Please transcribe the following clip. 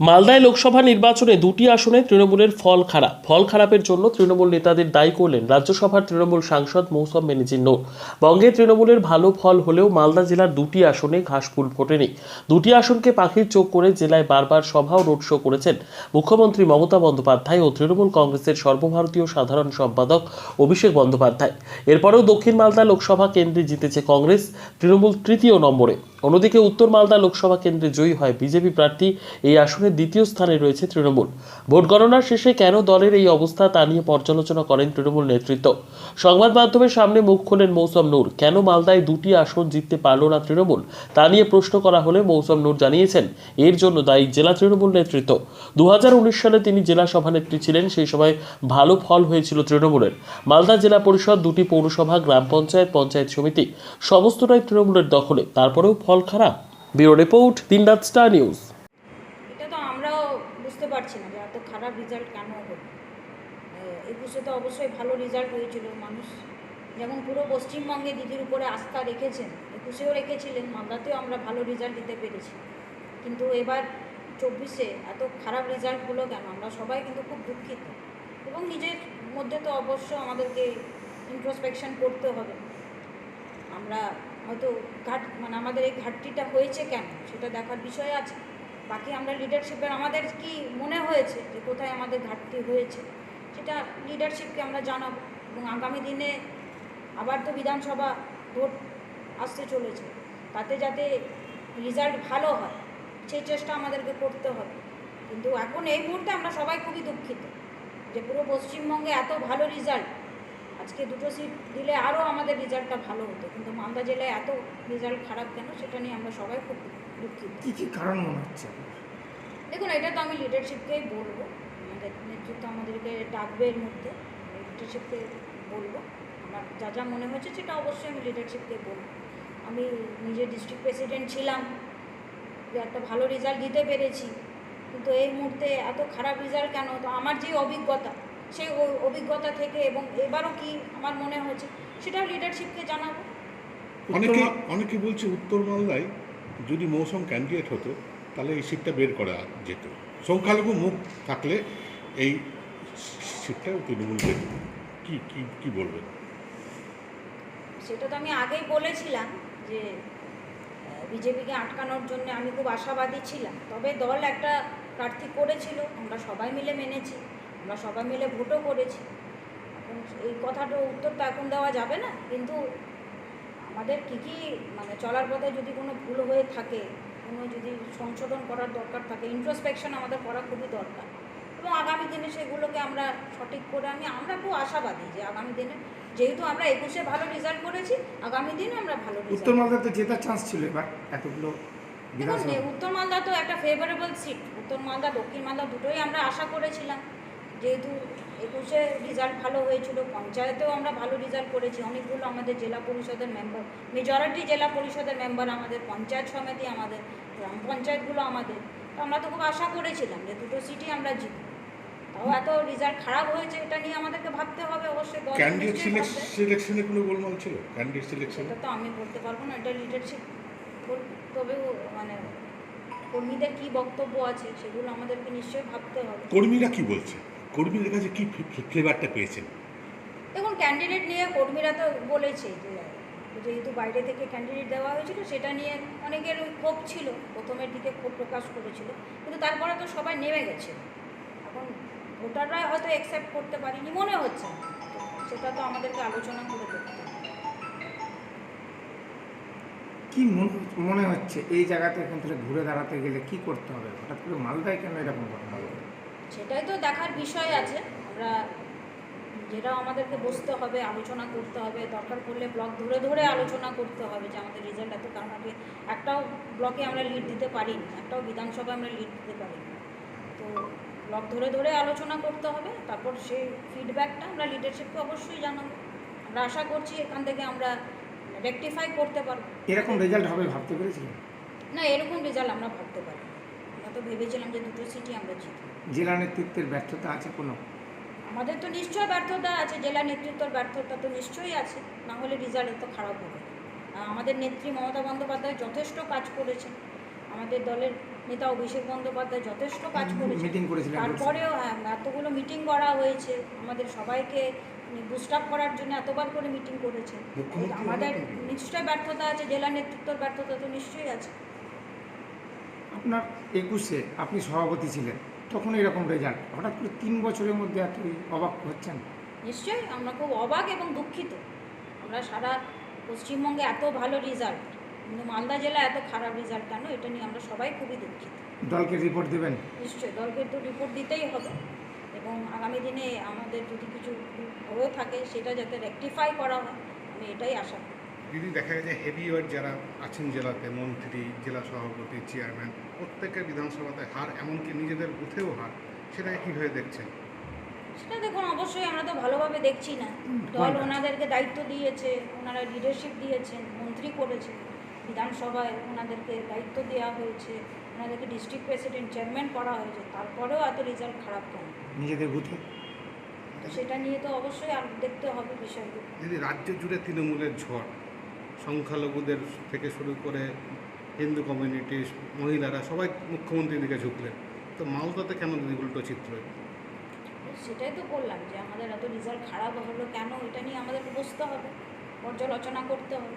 মালদায় লোকসভা নির্বাচনে দুটি আসনে তৃণমূলের ফল খারাপ। ফল খারাপের জন্য তৃণমূল নেতাদের দায়ী করলেন রাজ্যসভার তৃণমূল সাংসদ মৌসম মেনিজিন নূর। বঙ্গে তৃণমূলের ভালো ফল হলেও মালদা জেলার দুটি আসনে ঘাসফুল ফোটেনি। দুটি আসনকে পাখির চোখ করে জেলায় বারবার সভা ও রোড শো করেছেন মুখ্যমন্ত্রী মমতা বন্দ্যোপাধ্যায় ও তৃণমূল কংগ্রেসের সর্বভারতীয় সাধারণ সম্পাদক অভিষেক বন্দ্যোপাধ্যায়। এরপরেও দক্ষিণ মালদা লোকসভা কেন্দ্রে জিতেছে কংগ্রেস, তৃণমূল তৃতীয় নম্বরে। অন্যদিকে উত্তর মালদা লোকসভা কেন্দ্রে জয়ী হয় বিজেপি প্রার্থী। এই আসনের দ্বিতীয় স্থানে রয়েছে তৃণমূল। ভোট গণনার শেষে কেন দলের এই অবস্থা তা নিয়ে পর্যালোচনা করেন তৃণমূল নেতৃত্ব? সংবাদ মাধ্যমের সামনে মুখ খোলেন মৌসম নূর। কেন মালদায় দুটি আসন জিততে পারল না তৃণমূল? তা নিয়ে প্রশ্ন করা হলে মৌসম নূর জানিয়েছেন, এর জন্য দায়ী জেলা তৃণমূল নেতৃত্ব। দু হাজার উনিশ সালে তিনি জেলা সভানেত্রী ছিলেন, সেই সময় ভালো ফল হয়েছিল তৃণমূলের। মালদা জেলা পরিষদ দুটি পৌরসভা, গ্রাম পঞ্চায়েত পঞ্চায়েত সমিতি, সমস্তটাই তৃণমূলের দখলে। তারপরেও ফল খারাপ। ব্যুরো রিপোর্ট, দিনরাত স্টার নিউজ। আমরাও বুঝতে পারছি না যে এত খারাপ রেজাল্ট কেন হলো। একুশে তো অবশ্যই ভালো রেজাল্ট হয়েছিল। মানুষ যেমন পুরো পশ্চিমবঙ্গে দিদির উপরে আস্থা রেখেছেন, একুশেও রেখেছিলেন, মালদাতেও আমরা ভালো রেজাল্ট দিতে পেরেছি। কিন্তু এবার চব্বিশে এত খারাপ রেজাল্ট হলো কেন? আমরা সবাই কিন্তু খুব দুঃখিত। এবং নিজের মধ্যে তো অবশ্য আমাদেরকে ইন্ট্রোস্পেকশন করতে হবে। আমরা হয়তো ঘাট মানে আমাদের এই ঘাটতিটা হয়েছে কেন? সেটা দেখার বিষয় আছে। বাকি আমরা লিডারশিপের আমাদের কি মনে হয়েছে যে কোথায় আমাদের ঘাটতি হয়েছে, সেটা লিডারশিপকে আমরা জানাব এবং আগামী দিনে আবার তো বিধানসভা ভোট আসতে চলেছে, তাতে যাতে রেজাল্ট ভালো হয়, সেই চেষ্টা আমাদেরকে করতে হবে। কিন্তু এখন এই মুহূর্তে আমরা সবাই খুবই দুঃখিত যে পুরো পশ্চিমবঙ্গে এত ভালো রেজাল্ট আজকে দুটো সিট দিলে আরও আমাদের রেজাল্টটা ভালো হতো, কিন্তু মালদা জেলায় এত রেজাল্ট খারাপ কেন, সেটা নিয়ে আমরা সবাই খুব দুঃখিত। কি কি কারণ মনে হচ্ছে? দেখুন এটা তো আমি লিডারশিপকেই বলব। আমাদের নেতৃত্ব আমাদেরকে ডাকবে এর মধ্যে। লিডারশিপকে বলব। আমার যা যা মনে হয়েছে সেটা অবশ্যই আমি লিডারশিপকে বলব। আমি নিজে ডিস্ট্রিক্ট প্রেসিডেন্ট ছিলাম। যে একটা ভালো রেজাল্ট দিতে পেরেছি। কিন্তু এই মুহূর্তে এত খারাপ রেজাল্ট কেন? তো আমার যে অভিজ্ঞতা সেই অভিজ্ঞতা থেকে এবং এবারও কি আমার মনে হয়েছে সেটাও লিডারশিপকে জানাব। অনেকে অনেকে বলছে উত্তর মালদায় যদি মৌসুম ক্যান্ডিডেট হতো, তাহলে এই সিটটা বের করা যেত। সংখ্যালঘু মুখ থাকলে এই সিটটা তৃণমূল পেত কি কি কি বলবেন? সেটা তো আমি আগেই বলেছিলাম যে বিজেপিকে আটকানোর জন্য আমি খুব আশাবাদী ছিলাম। তবে দল একটা প্রার্থী করেছিল, আমরা সবাই মিলে মেনেছি, আমরা সবাই মিলে ভোটও করেছি। এখন এই কথাটা উত্তর তো এখন দেওয়া যাবে না, কিন্তু আমাদের কী কী মানে চলার পথে যদি কোনো ভুল হয়ে থাকে কোনো যদি সংশোধন করার দরকার থাকে ইন্ট্রোস্পেকশন আমাদের করা খুবই দরকার। এবং আগামী দিনে সেগুলোকে আমরা সঠিক করে আমি আমরা খুব আশাবাদী যে আগামী দিনে যেহেতু আমরা একুশে ভালো রেজাল্ট করেছি আগামী দিনে আমরা ভালো উত্তর মালদা তো জেতার চান্স ছিল এবার এতগুলো দেখুন উত্তর মালদা তো একটা ফেভারেবল সিট উত্তর মালদা দক্ষিণ মালদা দুটোই আমরা আশা করেছিলাম। যেহেতু একুশে রেজাল্ট ভালো হয়েছিল পঞ্চায়েতেও আমরা ভালো রেজাল্ট করেছি অনেকগুলো আমাদের জেলা পরিষদের মেম্বার মেজরিটি জেলা পরিষদের মেম্বার আমাদের পঞ্চায়েত সমিতি আমাদের গ্রাম পঞ্চায়েতগুলো আমাদের। তো আমরা তো খুব আশা করেছিলাম যে দুটো সিটই আমরা জিতব তাও এত রেজাল্ট খারাপ হয়েছে এটা নিয়ে আমাদেরকে ভাবতে হবে অবশ্যই দল ক্যান্ডিডেট সিলেকশনে কোনো গোলমাল ছিল? ক্যান্ডিডেট সিলেকশনে সেটা তো আমি বলতে পারব না এটা লিডারশিপ তবে মানে কর্মীদের কী বক্তব্য আছে সেগুলো আমাদেরকে নিশ্চয়ই ভাবতে হবে। কর্মীরা কি বলছে? কর্মীদের কাছে কি ফ্লেভারটা পেয়েছেন? দেখুন ক্যান্ডিডেট নিয়ে কর্মীরা তো বলেছে যে যেহেতু বাইরে থেকে ক্যান্ডিডেট দেওয়া হয়েছিল সেটা নিয়ে অনেকের ক্ষোভ ছিল প্রথমের দিকে ক্ষোভ প্রকাশ করেছিল কিন্তু তারপরে তো সবাই নেমে গেছে। এখন ভোটাররা হয়তো অ্যাকসেপ্ট করতে পারিনি মনে হচ্ছে সেটা তো আমাদেরকে আলোচনা করে দেখতে হবে। কি মন- মনে হচ্ছে এই জায়গাতে এখান থেকে ঘুরে দাঁড়াতে গেলে কি করতে হবে? হঠাৎ করে মালদায় কেন এরকম ঘটনা? হলো সেটাই তো দেখার বিষয় আছে। আমরা যেটা আমাদেরকে বসতে হবে আলোচনা করতে হবে দরকার পড়লে ব্লক ধরে ধরে আলোচনা করতে হবে যে আমাদের রেজাল্ট এত কারণ আগে একটাও ব্লকে আমরা লিড দিতে পারিনি একটাও বিধানসভায় আমরা লিড দিতে পারিনি। তো ব্লক ধরে ধরে আলোচনা করতে হবে তারপর সেই ফিডব্যাকটা আমরা লিডারশিপকে অবশ্যই জানাব। আমরা আশা করছি এখান থেকে আমরা রেকটিফাই করতে পারব। এরকম রেজাল্ট হবে ভাবতে পেরেছিলেন না এরকম রেজাল্ট আমরা ভাবতে পারি আমরা তো ভেবেছিলাম যে দুটো সিটি আমরা জিতব। জেলা নেতৃত্বের ব্যর্থতা আছে কোনো? আমাদের তো নিশ্চয় ব্যর্থতা আছে জেলা নেতৃত্বর ব্যর্থতা তো নিশ্চয়ই আছে না হলে রেজাল্ট এত খারাপ হবে। আমাদের নেত্রী মমতা বন্দ্যোপাধ্যায় যথেষ্ট কাজ করেছেন। আমাদের দলের নেতা অভিষেক বন্দ্যোপাধ্যায় যথেষ্ট কাজ করেছে মিটিং করেছিলেন তারপরেও হ্যাঁ এতগুলো মিটিং করা হয়েছে আমাদের সবাইকে বুস্ট আপ করার জন্য এতবার করে মিটিং করেছে। আমাদের নিশ্চয়ই ব্যর্থতা আছে জেলা নেতৃত্বর ব্যর্থতা তো নিশ্চয়ই আছে। আপনার একুশে আপনি সভাপতি ছিলেন তখন এরকম রেজাল্ট হঠাৎ করে তিন বছরের মধ্যে এত অবাক হচ্ছেন? নিশ্চয়ই আমরা খুব অবাক এবং দুঃখিত। আমরা সারা পশ্চিমবঙ্গে এত ভালো রেজাল্ট কিন্তু মালদা জেলা এত খারাপ রেজাল্ট কেন? এটা নিয়ে আমরা সবাই খুবই দুঃখিত। দলকে রিপোর্ট দেবেন? নিশ্চয়ই দলকে তো রিপোর্ট দিতেই হবে। এবং আগামী দিনে আমাদের যদি কিছু হয়ে থাকে সেটা যাতে রেকটিফাই করা হয় আমি এটাই আশা করি। দিদি দেখা যায় যে ওয়েট যারা আছেন জেলাতে মন্ত্রী জেলা সভাপতি চেয়ারম্যান প্রত্যেকের বিধানসভাতে হার এমনকি নিজেদের বুথেও হার সেটাকে কীভাবে দেখছেন? সেটা দেখুন অবশ্যই আমরা তো ভালোভাবে দেখছি না। দল ওনাদেরকে দায়িত্ব দিয়েছে ওনারা লিডারশিপ দিয়েছেন মন্ত্রী করেছে বিধানসভায় ওনাদেরকে দায়িত্ব দেওয়া হয়েছে ওনাদেরকে ডিস্ট্রিক্ট প্রেসিডেন্ট চেয়ারম্যান করা হয়েছে তারপরেও এত রেজাল্ট খারাপ কেন? নিজেদের বুথে? সেটা নিয়ে তো অবশ্যই আর দেখতে হবে বিষয়গুলো। দিদি রাজ্য জুড়ে তৃণমূলের ঝড় সংখ্যালঘুদের থেকে শুরু করে হিন্দু কমিউনিটি, মহিলারা সবাই মুখ্যমন্ত্রীর দিকে ঝুঁকলেন। তো মালদাতে কেন দিদি উল্টো চিত্র? সেটাই তো বললাম যে আমাদের এত রেজাল্ট খারাপ হলো কেন? এটা নিয়ে আমাদের বসতে হবে, পর্যালোচনা করতে হবে।